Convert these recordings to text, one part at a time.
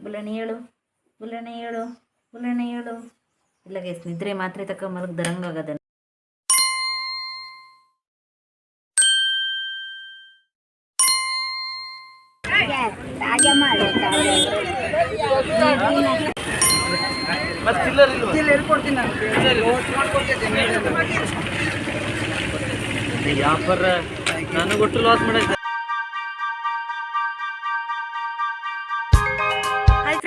ಬುಲ್ಲಣಿ ಹೇಳು ಬುಲ್ಲಣಿ ಹೇಳು ಬುಲ್ಲಣಿ ಹೇಳು ಇಲ್ಲ ಗೈಸ್ ನಿದ್ರೆ ಮಾತ್ರೆ ತಕ್ಕ ಮಲಗ್ದರಂಗಾಗದ ವ್ಯಾಪಾರ ನಾನು ಒಟ್ಟು ಲಾಸ್ ಮಾಡೈತೆ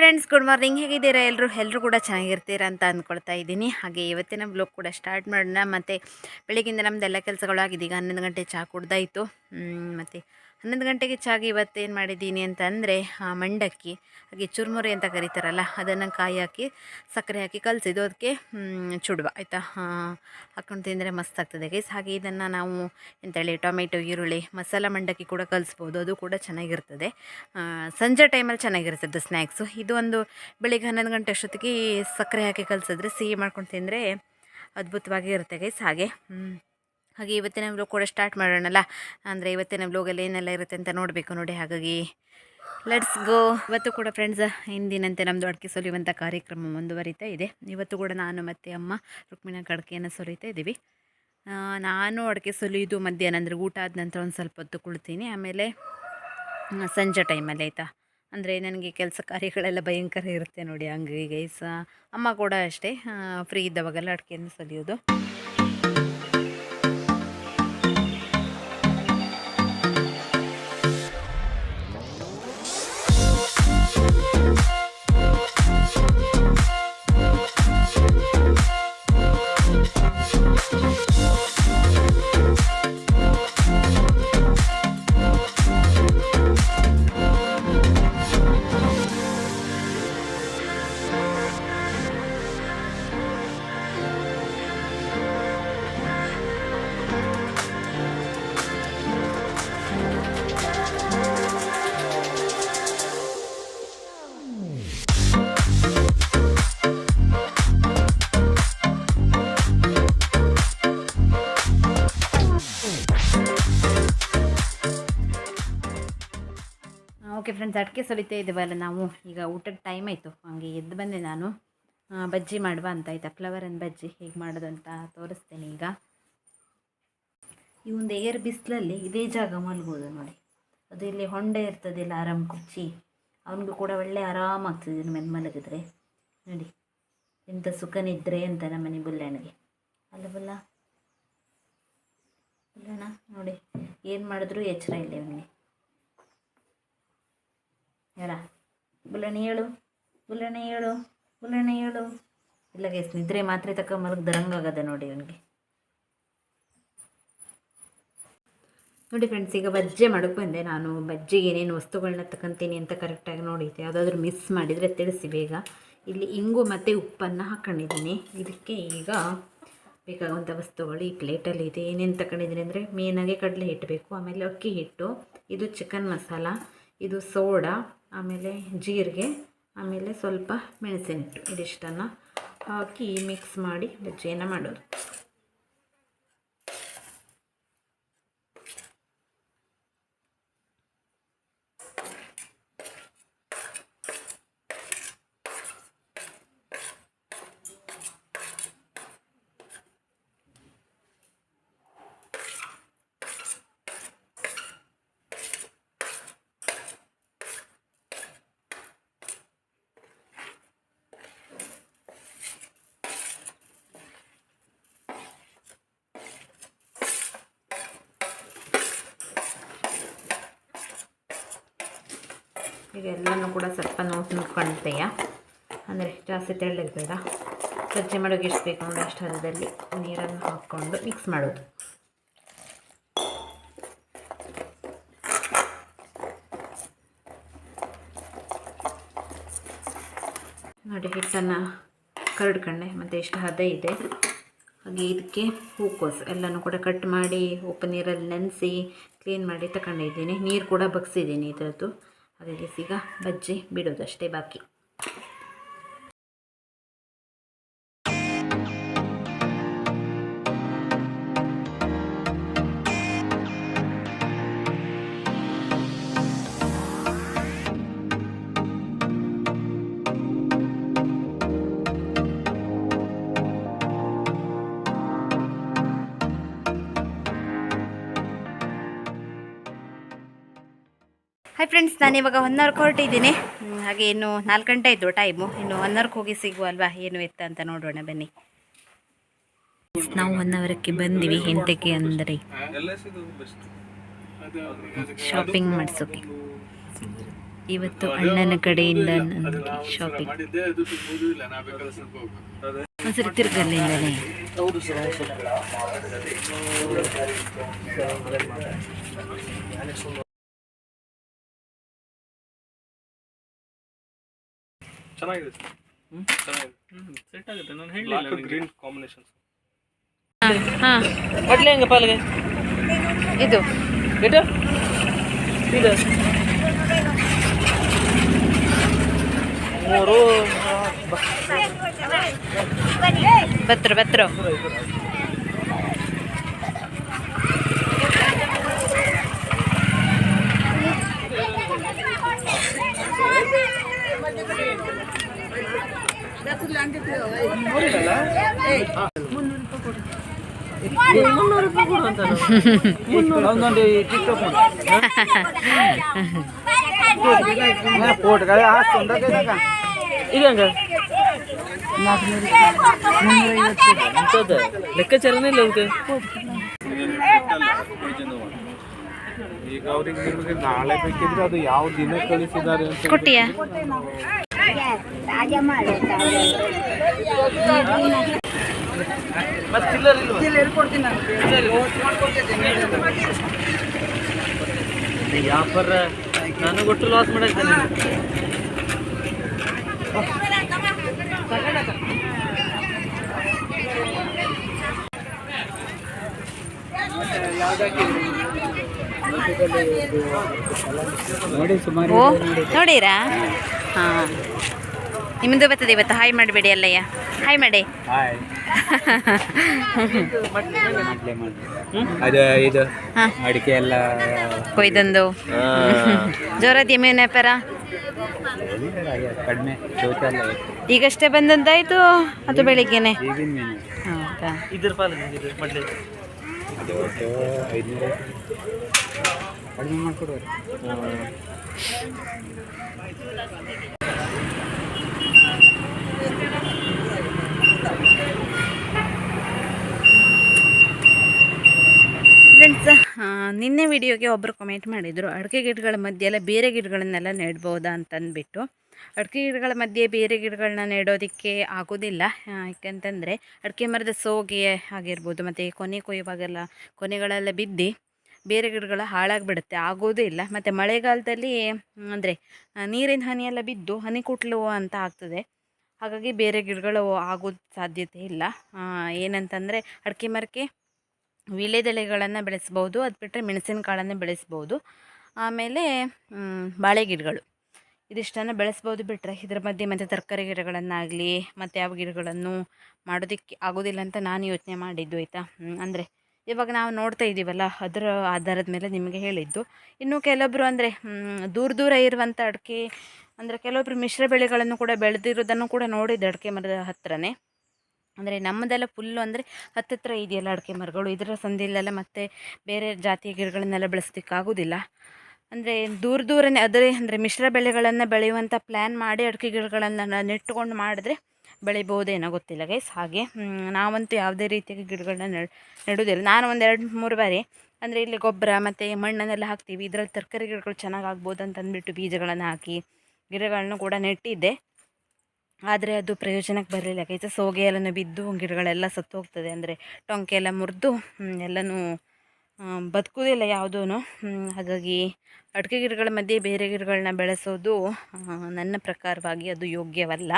ಫ್ರೆಂಡ್ಸ್ ಗುಡ್ ಮಾರ್ನಿಂಗ್ ಹೇಗಿದ್ದೀರಾ? ಎಲ್ಲರೂ ಎಲ್ಲರೂ ಕೂಡ ಚೆನ್ನಾಗಿರ್ತೀರಾ ಅಂತ ಅಂದ್ಕೊಳ್ತಾ ಇದ್ದೀನಿ. ಹಾಗೆ ಇವತ್ತಿನ ಬ್ಲಾಗ್ ಕೂಡ ಸ್ಟಾರ್ಟ್ ಮಾಡೋಣ. ಮತ್ತು ಬೆಳಗ್ಗಿಂದ ನಮ್ಮದೆಲ್ಲ ಕೆಲಸಗಳು ಆಗಿದೆ ಈಗ ಹನ್ನೊಂದು ಗಂಟೆ ಚಹಾ ಕುಡ್ದಾಯಿತು. ಮತ್ತು ಹನ್ನೊಂದು ಗಂಟೆಗೆ ಚಾಗಿ ಏನು ಮಾಡಿದ್ದೀನಿ ಅಂತಂದರೆ ಮಂಡಕ್ಕಿ, ಹಾಗೆ ಚುರುಮುರಿ ಅಂತ ಕರೀತಾರಲ್ಲ, ಅದನ್ನು ಕಾಯಿ ಹಾಕಿ ಸಕ್ಕರೆ ಹಾಕಿ ಕಲಸಿದ್ದು, ಅದಕ್ಕೆ ಚುಡುವ, ಆಯಿತಾ? ಹಾಕೊಂಡು ತಿಂದರೆ ಮಸ್ತ್ ಆಗ್ತದೆ ಗೈಸ್ ಹಾಗೆ ಇದನ್ನು ನಾವು ಎಂತೇಳಿ, ಟೊಮೆಟೊ, ಈರುಳ್ಳಿ, ಮಸಾಲ ಮಂಡಕ್ಕಿ ಕೂಡ ಕಲಿಸ್ಬೋದು, ಅದು ಕೂಡ ಚೆನ್ನಾಗಿರ್ತದೆ. ಸಂಜೆ ಟೈಮಲ್ಲಿ ಚೆನ್ನಾಗಿರ್ತದೆ ಸ್ನ್ಯಾಕ್ಸು ಇದು ಒಂದು ಬೆಳಿಗ್ಗೆ ಹನ್ನೊಂದು ಗಂಟೆ ಅಷ್ಟೊತ್ತಿಗೆ ಸಕ್ಕರೆ ಹಾಕಿ ಕಲಿಸಿದ್ರೆ, ಸಿಹಿ ಮಾಡ್ಕೊಂಡು ತಿಂದರೆ ಅದ್ಭುತವಾಗಿ ಇರುತ್ತೆ ಗೈಸ್ ಹಾಗೆ. ಹಾಗೆ ಇವತ್ತಿನ ವ್ಲೋಗ್ ಕೂಡ ಸ್ಟಾರ್ಟ್ ಮಾಡೋಣಲ್ಲ? ಅಂದರೆ ಇವತ್ತಿನ ವ್ಲೋಗಲ್ಲಿ ಏನೆಲ್ಲ ಇರುತ್ತೆ ಅಂತ ನೋಡಬೇಕು ನೋಡಿ ಹಾಗಾಗಿ. ಲೆಟ್ಸ್ ಗೋ ಇವತ್ತು ಕೂಡ ಫ್ರೆಂಡ್ಸ್ ಹಿಂದಿನಂತೆ ನಮ್ಮದು ಅಡಿಕೆ ಸುಲಿಯುವಂಥ ಕಾರ್ಯಕ್ರಮ ಮುಂದುವರಿತಾ ಇದೆ. ಇವತ್ತು ಕೂಡ ನಾನು ಮತ್ತು ಅಮ್ಮ ರುಕ್ಮಿಣ ಕಡಕೆಯನ್ನು ಸುಲಿತಾ ಇದ್ದೀವಿ. ನಾನು ಅಡಿಕೆ ಸುಲಿಯೋದು ಮಧ್ಯಾಹ್ನ, ಅಂದರೆ ಊಟ ಆದ ನಂತರ ಒಂದು ಸ್ವಲ್ಪ ಹೊತ್ತು ಕುಳ್ತೀನಿ. ಆಮೇಲೆ ಸಂಜೆ ಟೈಮಲ್ಲಿ ಆಯಿತಾ? ಅಂದರೆ ನನಗೆ ಕೆಲಸ ಕಾರ್ಯಗಳೆಲ್ಲ ಭಯಂಕರ ಇರುತ್ತೆ ನೋಡಿ ಹಂಗೆ ಗೈಸ ಅಮ್ಮ ಕೂಡ ಅಷ್ಟೇ ಫ್ರೀ ಇದ್ದವಾಗೆಲ್ಲ ಅಡಿಕೆಯನ್ನು ಸಲಿಯೋದು. ಫ್ರೆಂಡ್ಸ್ ಅಡಿಕೆ ಸಲಿತಾ ಇದ್ದೀವಲ್ಲ ನಾವು. ಈಗ ಊಟದ ಟೈಮ್ ಆಯಿತು. ಹಾಗೆ ಎದ್ದು ಬಂದೆ ನಾನು. ಬಜ್ಜಿ ಮಾಡುವ ಅಂತ ಆಯಿತಾ? ಫ್ಲವರ್ ಆ್ಯಂಡ್ ಬಜ್ಜಿ ಹೇಗೆ ಮಾಡೋದು ಅಂತ ತೋರಿಸ್ತೇನೆ ಈಗ. ಈ ಒಂದು ಏರ್ ಬಿಸಿಲಲ್ಲಿ ಇದೇ ಜಾಗ ಮಲ್ಗೋದು ನೋಡಿ. ಅದು ಇಲ್ಲಿ ಹೊಂಡೆ ಇರ್ತದಿಲ್ಲ ಆರಾಮ್ ಕುರ್ಚಿ. ಅವನಿಗೂ ಕೂಡ ಒಳ್ಳೆ ಆರಾಮಾಗ್ತದೆ ನಮ್ಮ ಮೇಲೆ ಮಲಗಿದ್ರೆ. ನೋಡಿ. ಎಂಥ ಸುಖ ನಿದ್ರೆ ಅಂತ ನಮ್ಮನೆ ಬುಲ್ಲಣ್ಣಗೆ. ಅಲ್ಲ ಬುಲ್ಲ. ಬುಲ್ಲಣ್ಣ, ನೋಡಿ. ಏನು ಮಾಡಿದ್ರು ಎಚ್ಚರ ಇಲ್ಲ ಇವನಿಗೆ ಹೇಳ. ಬುಲ್ಲಣ್ಣ ಹೇಳು ಬುಲ್ಲಣ್ಣ ಹೇಳು ಬುಲ್ಲಣ್ಣ ಹೇಳು. ಇಲ್ಲ ಗೈಸ್ ನಿದ್ರೆ ಮಾತ್ರೆ ತಕ್ಕ ಮಲಗ್ದರಂಗಾಗದ ನೋಡಿ ಅವನಿಗೆ ನೋಡಿ ಫ್ರೆಂಡ್ಸ್ ಈಗ ಬಜ್ಜೆ ಮಾಡೋಕ್ಕೆ ಬಂದೆ ನಾನು. ಬಜ್ಜಿಗೆ ಏನೇನು ವಸ್ತುಗಳನ್ನ ತಗೊಂತೀನಿ ಅಂತ ಕರೆಕ್ಟಾಗಿ ನೋಡಿದ್ದೆ. ಯಾವುದಾದ್ರೂ ಮಿಸ್ ಮಾಡಿದರೆ ತಿಳಿಸಿ ಬೇಗ. ಇಲ್ಲಿ ಇಂಗು ಮತ್ತು ಉಪ್ಪನ್ನು ಹಾಕ್ಕೊಂಡಿದ್ದೀನಿ ಇದಕ್ಕೆ ಈಗ ಬೇಕಾಗುವಂಥ ವಸ್ತುಗಳು ಈ ಪ್ಲೇಟಲ್ಲಿ ಇದೆ. ಏನೇನು ತಗೊಂಡಿದ್ದೀನಿ ಅಂದರೆ ಮೇನಾಗೆ ಕಡಲೆ ಹಿಟ್ಟು ಬೇಕು, ಆಮೇಲೆ ಅಕ್ಕಿ ಹಿಟ್ಟು, ಇದು ಚಿಕನ್ ಮಸಾಲ ಇದು ಸೋಡಾ ಆಮೇಲೆ ಜೀರಿಗೆ ಆಮೇಲೆ ಸ್ವಲ್ಪ ಮೆಣಸಿನ ಇದಿಷ್ಟನ್ನು ಹಾಕಿ ಮಿಕ್ಸ್ ಮಾಡಿ ಬಜ್ಜಿಯನ್ನು ಮಾಡೋದು. ಈಗ ಎಲ್ಲನೂ ಕೂಡ ಸ್ವಲ್ಪ ನೋಟ್ ನೋಡ್ಕೊಳ್ತೀಯ ಅಂದರೆ ಜಾಸ್ತಿ ತೆಳ್ಳಗೆ ಬೇಡ ಸಜ್ಜೆ ಮಾಡೋಕೆ ಎಷ್ಟು ಬೇಕು ಅಂದರೆ ಅಷ್ಟು ಹದದಲ್ಲಿ ನೀರನ್ನು ಹಾಕ್ಕೊಂಡು ಮಿಕ್ಸ್ ಮಾಡೋದು. ನೋಡಿ, ಹಿಟ್ಟನ್ನು ಕರಡ್ಕೊಂಡೆ. ಮತ್ತು ಎಷ್ಟು ಹದ ಇದೆ. ಹಾಗೆ ಇದಕ್ಕೆ ಹೂಕೋಸು. ಎಲ್ಲನೂ ಕೂಡ ಕಟ್ ಮಾಡಿ, ಉಪ್ಪು ನೀರಲ್ಲಿ ನೆನೆಸಿ ಕ್ಲೀನ್ ಮಾಡಿ ತಗೊಂಡಿದ್ದೀನಿ ನೀರು ಕೂಡ ಬಗ್ಸಿದ್ದೀನಿ ಇದರದ್ದು. ಹಾಗಾಗಿ ಈಗ ಬಜ್ಜಿ ಬಿಡೋದಷ್ಟೇ ಬಾಕಿ. ಹಾಯ್ ಫ್ರೆಂಡ್ಸ್ ನಾನು ಇವಾಗ ಒನ್ ಅವರ್ಕ್ ಹೊರಟಿದ್ದೀನಿ ಹಾಗೆ ಇನ್ನು ನಾಲ್ಕು ಗಂಟೆ ಇದ್ದು ಟೈಮು. ಇನ್ನು ಒನ್ ಅವರ್ಕ್ ಹೋಗಿ ಸಿಗುವಲ್ವಾ ಏನು ಎತ್ತ ಅಂತ ನೋಡೋಣ, ಬನ್ನಿ. ನಾವು ಒನ್ ಅವರಕ್ಕೆ ಬಂದಿವಿ ಹೆಂಡತಿಗೆ ಅಂದರೆ ಶಾಪಿಂಗ್ ಮಾಡಿಸೋಕೆ. ಇವತ್ತು ಅಣ್ಣನ ಕಡೆಯಿಂದ ನನಗೆ ಶಾಪಿಂಗ್ ತಿರ್ಗಲ್ಲೇ ತಿರ್ಗಲ್ಲಿಂದಲೇ ಚೆನ್ನಾಗಿದೆ ಹ್ಮ್? ಚೆನ್ನಾಗಿದೆ. ಸೆಟ್ ಆಗುತ್ತೆ. ನಾನು ಹೇಳಿಲ್ಲ ಗ್ರೀನ್ ಕಾಂಬಿನೇಷನ್ ಹಾಂ ಕಡ್ಲೆ ಹೆಂಗೆ ಪಾಲ್ಗೆ? ಇದು. ಇದು? ಇದು. ಮೂರು ಬತ್ರು ಬತ್ರು ಮುನ್ನೂರು ರೂಪಾಯಿ ಕೊಡು ಅಂತ ಒಂದೊಂದು ಟಿಕ್ಟಾಕ್ ಇದು ಹಂಗ ಎಂತದ ಲೆಕ್ಕಾಚಾರನೇ ಇಲ್ಲ ಅದಕ್ಕೆ ಈಗ ಅವ್ರಿಗೆ ನಿಮಗೆ ನಾಳೆ ಬೇಕಿದ್ರೆ ಅದು ಯಾವ ದಿನ ಕಳಿಸಿದ್ದಾರೆ ಅಂತ ವ್ಯಾಪಾರ ನಾನು. ಕೊಟ್ಟು ಲಾಸ್ ಮಾಡಿದ್ದೇನೆ. ನೋಡಿ ಸುಮಾರು ನೋಡೀರಾ? ಹಾಂ. ನಿಮ್ಮದು ಬರ್ತದೆ ಇವತ್ತು. ಹಾಯ್ ಮಾಡಿಬಿಡಿ ಅಲ್ಲಯ್ಯ. ಹಾಯ್ ಮಾಡಿ. ಅಡಿಕೆ ಎಲ್ಲ. ಕೊಯ್ದೊಂದು. ಜೋರದಿ ವ್ಯಾಪಾರ ಶೌಚಾಲಯ ಈಗಷ್ಟೇ ಬಂದಂತಾಯ್ತು ಅದು ಬೆಳಿಗ್ಗೆನೆ? ಹೌದಾ ಇದ್ರ ಪಾಲಿಗೆ ಇದು ಮಡ್ಲಿ ಅದು ಒಟ್ಟು ಐದುನೂರು ಕಡಿಮೆ ಮಾಡಿಕೊಡೋರು ಫ್ರೆಂಡ್ಸ್ ನಿನ್ನೆ ವಿಡಿಯೋಗೆ ಒಬ್ಬರು ಕಮೆಂಟ್ ಮಾಡಿದರು, ಅಡಿಕೆ ಗಿಡಗಳ ಮಧ್ಯೆ ಎಲ್ಲ ಬೇರೆ ಗಿಡಗಳನ್ನೆಲ್ಲ ನೆಡ್ಬೋದಾ ಅಂತಂದ್ಬಿಟ್ಟು. ಅಡಿಕೆ ಗಿಡಗಳ ಮಧ್ಯೆ ಬೇರೆ ಗಿಡಗಳನ್ನ ನೆಡೋದಕ್ಕೆ ಆಗೋದಿಲ್ಲ. ಯಾಕೆಂತಂದರೆ ಅಡಿಕೆ ಮರದ ಸೋಗೆ ಆಗಿರ್ಬೋದು, ಮತ್ತು ಕೊನೆ ಕೊಯ್ಯುವಾಗೆಲ್ಲ ಕೊನೆಗಳೆಲ್ಲ ಬಿದ್ದು ಬೇರೆ ಗಿಡಗಳು ಹಾಳಾಗಿಬಿಡುತ್ತೆ, ಆಗೋದೇ ಇಲ್ಲ. ಮತ್ತು ಮಳೆಗಾಲದಲ್ಲಿ, ಅಂದರೆ ನೀರಿನ ಹನಿಯೆಲ್ಲ ಬಿದ್ದು ಹನಿ ಕುಟ್ಲು ಅಂತ ಆಗ್ತದೆ. ಹಾಗಾಗಿ ಬೇರೆ ಗಿಡಗಳು ಆಗೋದು ಸಾಧ್ಯತೆ ಇಲ್ಲ. ಏನಂತಂದರೆ ಅಡಿಕೆ ಮರಕ್ಕೆ ವೀಳ್ಯದೆಲೆಗಳನ್ನು ಬೆಳೆಸ್ಬೋದು, ಅದು ಬಿಟ್ಟರೆ ಮೆಣಸಿನಕಾಳನ್ನು ಬೆಳೆಸ್ಬೋದು. ಆಮೇಲೆ ಬಾಳೆ ಗಿಡಗಳು. ಇದಿಷ್ಟನ್ನು ಬೆಳೆಸ್ಬೋದು ಬಿಟ್ಟರೆ ಇದರ ಮಧ್ಯೆ ಮತ್ತು ತರಕಾರಿ ಗಿಡಗಳನ್ನಾಗಲಿ, ಮತ್ತು ಯಾವ ಗಿಡಗಳನ್ನು ಮಾಡೋದಕ್ಕೆ ಆಗೋದಿಲ್ಲ ಅಂತ ನಾನು ಯೋಚನೆ ಮಾಡಿದ್ದು, ಆಯಿತಾ? ಅಂದರೆ ಇವಾಗ ನಾವು ನೋಡ್ತಾ ಇದ್ದೀವಲ್ಲ ಅದರ ಆಧಾರದ ಮೇಲೆ ನಿಮಗೆ ಹೇಳಿದ್ದು. ಇನ್ನು ಕೆಲವೊಬ್ಬರು ಅಂದರೆ ದೂರ ದೂರ ಇರುವಂಥ ಅಡಿಕೆ ಅಂದರೆ ಕೆಲವೊಬ್ಬರು ಮಿಶ್ರ ಬೆಳೆಗಳನ್ನು ಕೂಡ ಬೆಳೆದಿರೋದನ್ನು ಕೂಡ ನೋಡಿದ್ದೆ ಅಡಿಕೆ ಮರದ ಹತ್ತಿರನೇ ಅಂದರೆ ನಮ್ಮದೆಲ್ಲ ಫುಲ್ಲು ಅಂದರೆ ಹತ್ತತ್ರ ಇದೆಯಲ್ಲ ಅಡಿಕೆ ಮರಗಳು. ಇದರ ಸಂದಿಲೆಲ್ಲ ಮತ್ತೆ ಬೇರೆ ಜಾತಿಯ ಗಿಡಗಳನ್ನೆಲ್ಲ ಬೆಳೆಸೋದಕ್ಕಾಗೋದಿಲ್ಲ ಅಂದರೆ ದೂರ ದೂರನೇ ಅದೇ ಅಂದರೆ ಮಿಶ್ರ ಬೆಳೆಗಳನ್ನು ಬೆಳೆಯುವಂಥ ಪ್ಲ್ಯಾನ್ ಮಾಡಿ ಅಡಿಕೆ ಗಿಡಗಳನ್ನು ನೆಟ್ಟುಕೊಂಡು ಮಾಡಿದ್ರೆ ಬೆಳಿಬೋದೇನೋ ಗೊತ್ತಿಲ್ಲ ಗೈಸ್ ಹಾಗೆ ನಾವಂತೂ ಯಾವುದೇ ರೀತಿಯ ಗಿಡಗಳನ್ನ ನೆಡ್, ನೆಡೋದಿಲ್ಲ. ನಾನು ಒಂದು ಎರಡು ಮೂರು ಬಾರಿ ಅಂದರೆ ಇಲ್ಲಿ ಗೊಬ್ಬರ ಮತ್ತು ಮಣ್ಣನ್ನೆಲ್ಲ ಹಾಕ್ತೀವಿ. ಇದರಲ್ಲಿ ತರಕಾರಿ ಗಿಡಗಳು ಚೆನ್ನಾಗಿ ಆಗ್ಬೋದು ಅಂತ ಅಂದ್ಬಿಟ್ಟು ಬೀಜಗಳನ್ನು ಹಾಕಿ ಗಿಡಗಳನ್ನು ಕೂಡ ನೆಟ್ಟಿದ್ದೆ. ಆದರೆ ಅದು ಪ್ರಯೋಜನಕ್ಕೆ ಬರಲಿಲ್ಲ. ಕೈತ ಸೋಗೆ ಎಲ್ಲನೂ ಬಿದ್ದು ಗಿಡಗಳೆಲ್ಲ ಸತ್ತು ಹೋಗ್ತದೆ ಅಂದರೆ ಟೊಂಕೆ ಎಲ್ಲ ಮುರಿದು ಎಲ್ಲನೂ ಬದುಕುವುದಿಲ್ಲ ಯಾವುದೂ ಹಾಗಾಗಿ ಅಡಿಕೆ ಗಿಡಗಳ ಮಧ್ಯೆ ಬೇರೆ ಗಿಡಗಳನ್ನ ಬೆಳೆಸೋದು ನನ್ನ ಪ್ರಕಾರವಾಗಿ ಅದು ಯೋಗ್ಯವಲ್ಲ.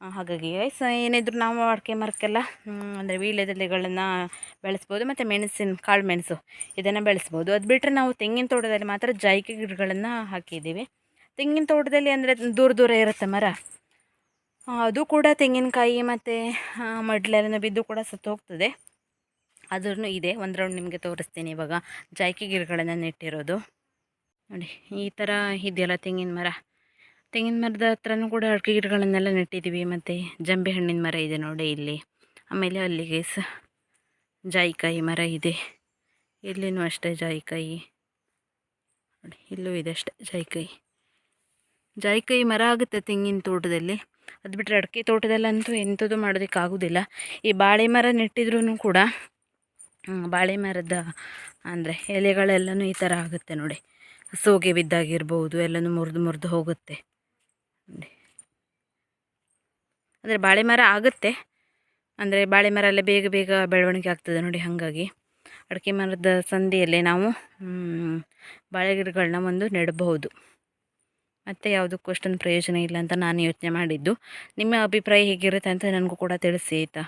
ಹಾಗಾಗಿ ಸ, ಏನಿದ್ರು ನಾವು ಅಡಿಕೆ ಮರಕ್ಕೆಲ್ಲ ಅಂದರೆ ವೀಳ್ಯದೆಲೆಗಳನ್ನು ಬೆಳೆಸ್ಬೋದು, ಮತ್ತು ಮೆಣಸಿನ, ಕಾಳು ಮೆಣಸು ಇದನ್ನು ಬೆಳೆಸ್ಬೋದು. ಅದು ಬಿಟ್ಟರೆ ನಾವು ತೆಂಗಿನ ತೋಟದಲ್ಲಿ ಮಾತ್ರ ಜಾಯಿಕೆ ಗಿಡಗಳನ್ನು ಹಾಕಿದ್ದೀವಿ. ತೆಂಗಿನ ತೋಟದಲ್ಲಿ ಅಂದರೆ ದೂರ ದೂರ ಇರುತ್ತೆ ಮರ. ಅದು ಕೂಡ ತೆಂಗಿನಕಾಯಿ ಮತ್ತು ಮಡ್ಲೆಲ್ಲ ಬಿದ್ದು ಕೂಡ ಸತ್ತು ಹೋಗ್ತದೆ ಇದೆ. ಒಂದು ರೌಂಡ್ ನಿಮಗೆ ತೋರಿಸ್ತೀನಿ ಇವಾಗ. ಜಾಯ್ಕಿ ಗಿಡಗಳನ್ನು ನೆಟ್ಟಿರೋದು. ನೋಡಿ, ಈ ಥರ ಇದೆಯಲ್ಲ ತೆಂಗಿನ ಮರ. ತೆಂಗಿನ ಮರದ ಹತ್ರನೂ ಕೂಡ ಅಡಿಕೆ ಗಿಡಗಳನ್ನೆಲ್ಲ ನೆಟ್ಟಿದ್ದೀವಿ ಮತ್ತು ಜಂಬೆ ಹಣ್ಣಿನ ಮರ ಇದೆ ನೋಡಿ ಇಲ್ಲಿ. ಆಮೇಲೆ ಅಲ್ಲಿಗೆ ಸ, ಜಾಯಿಕಾಯಿ ಮರ ಇದೆ. ಇಲ್ಲಿನೂ ಅಷ್ಟೇ ಜಾಯಿಕಾಯಿ. ನೋಡಿ, ಇಲ್ಲೂ ಇದೆ ಅಷ್ಟೇ ಜಾಯಿಕಾಯಿ. ಜಾಯಿಕಾಯಿ ಮರ ಆಗುತ್ತೆ ತೆಂಗಿನ ತೋಟದಲ್ಲಿ. ಅದು ಬಿಟ್ಟರೆ ಅಡಿಕೆ ತೋಟದಲ್ಲಂತೂ ಎಂಥದ್ದು ಮಾಡೋದಕ್ಕಾಗೋದಿಲ್ಲ. ಈ ಬಾಳೆ ಮರ ನೆಟ್ಟಿದ್ರೂ ಕೂಡ ಬಾಳೆ ಮರದ, ಅಂದರೆ ಎಲೆಗಳೆಲ್ಲನೂ ಈ ಥರ ಆಗುತ್ತೆ ನೋಡಿ. ಸೋಗೆ ಬಿದ್ದಾಗಿರ್ಬೋದು, ಎಲ್ಲನೂ ಮುರಿದು ಮುರಿದು ಹೋಗುತ್ತೆ. ಅಂದರೆ ಬಾಳೆ ಮರ ಆಗುತ್ತೆ. ಅಂದರೆ ಬಾಳೆ ಮರ ಎಲ್ಲ ಬೇಗ ಬೇಗ ಬೆಳವಣಿಗೆ ಆಗ್ತದೆ ನೋಡಿ ಹಾಗಾಗಿ. ಅಡಿಕೆ ಮರದ ಸಂದಿಯಲ್ಲೇ ನಾವು ಬಾಳೆ ಗಿಡಗಳನ್ನ ಒಂದು ನೆಡಬಹುದು ಮತ್ತು ಯಾವುದಕ್ಕೂ ಅಷ್ಟೊಂದು ಪ್ರಯೋಜನ ಇಲ್ಲ ಅಂತ ನಾನು ಯೋಚನೆ ಮಾಡಿದ್ದು. ನಿಮ್ಮ ಅಭಿಪ್ರಾಯ ಹೇಗಿರುತ್ತೆ ಅಂತ ನನಗೂ ಕೂಡ ತಿಳಿಸಿ, ಆಯಿತಾ?